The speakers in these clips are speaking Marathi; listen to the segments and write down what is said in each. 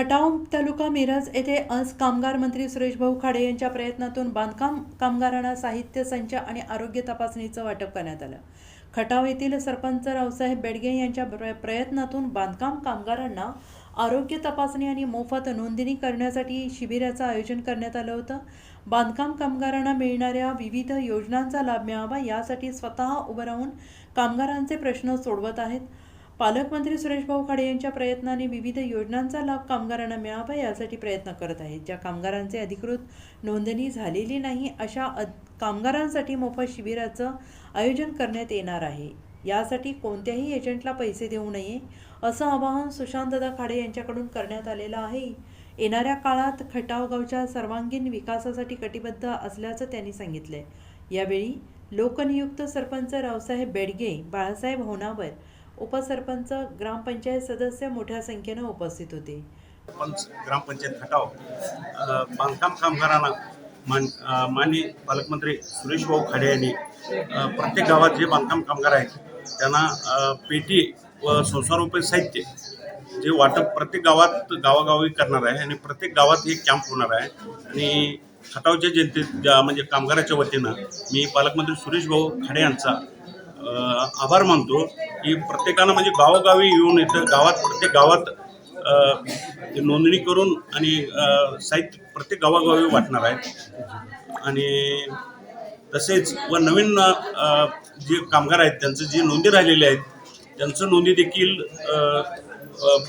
खटाव तालुका मिरज येथे आज कामगार मंत्री सुरेश भाऊ खाडे यांच्या प्रयत्नातून बांधकाम कामगारांना साहित्य संच आणि आरोग्य तपासणीचं वाटप करण्यात आलं. खटाव येथील सरपंच रावसाहेब बेडगे यांच्या प्रयत्नातून बांधकाम कामगारांना आरोग्य तपासणी आणि मोफत नोंदणी करण्यासाठी शिबिराचं आयोजन करण्यात आलं होतं. बांधकाम कामगारांना मिळणाऱ्या विविध योजनांचा लाभ मिळावा यासाठी स्वतः उभं राहून कामगारांचे प्रश्न सोडवत आहेत. पालकमंत्री सुरेश भाऊ खाडे यांच्या प्रयत्नाने विविध योजनांचा लाभ कामगारांना मिळावा यासाठी प्रयत्न करत आहेत. ज्या कामगारांचे अधिकृत नोंदणी झालेली नाही अशा कामगारांसाठी मोफत शिबिराचं आयोजन करण्यात येणार आहे. यासाठी कोणत्याही एजंटला पैसे देऊ नये असं आवाहन सुशांतदा खाडे यांच्याकडून करण्यात आलेलं आहे. येणाऱ्या काळात खटाव गावच्या सर्वांगीण विकासासाठी कटिबद्ध असल्याचं त्यांनी सांगितलंय. यावेळी लोकनियुक्त सरपंच रावसाहेब बेडगे बाळासाहेब होनावर उपसरपंच ग्रामपंचायत सदस्य मोठ्या संख्येनं उपस्थित होते. पंच ग्रामपंचायत खटाव बांधकाम कामगारांना मान माननीय पालकमंत्री सुरेश भाऊ खाडे यांनी प्रत्येक गावात जे बांधकाम कामगार आहेत त्यांना पेटी व संसारोपयोगी साहित्य जे वाटप प्रत्येक गावात गावागावी करणार आहे आणि प्रत्येक गावात हे कॅम्प होणार आहे. आणि खटावच्या जनते ज्या म्हणजे कामगाराच्या वतीनं मी पालकमंत्री सुरेश भाऊ खाडे यांचा आभार मानतो. की प्रत्येकानं म्हणजे गावोगावी येऊन इथं गावात प्रत्येक गावात ते नोंदणी करून आणि साहित्य प्रत्येक गावागावी वाटणार आहे आणि तसेच व नवीन जे कामगार आहेत त्यांचं जे नोंदी राहिलेले आहेत त्यांचं नोंदी देखील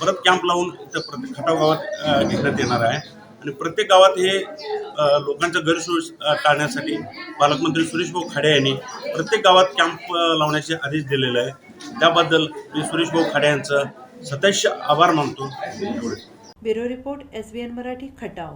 परत कॅम्प लावून इथं प्रत्येक खटाव गावात घेण्यात येणार आहे. आणि प्रत्येक गावात हे अ, लोकांच्या गैरसोय टाळण्यासाठी पालकमंत्री सुरेश भाऊ खाडे यांनी प्रत्येक गावात कॅम्प लावण्याचे आदेश दिलेले आहे त्याबद्दल मी सुरेश भाऊ खाडे यांचं सतश आभार मानतो. Bureau report S B N Marathi Khatav.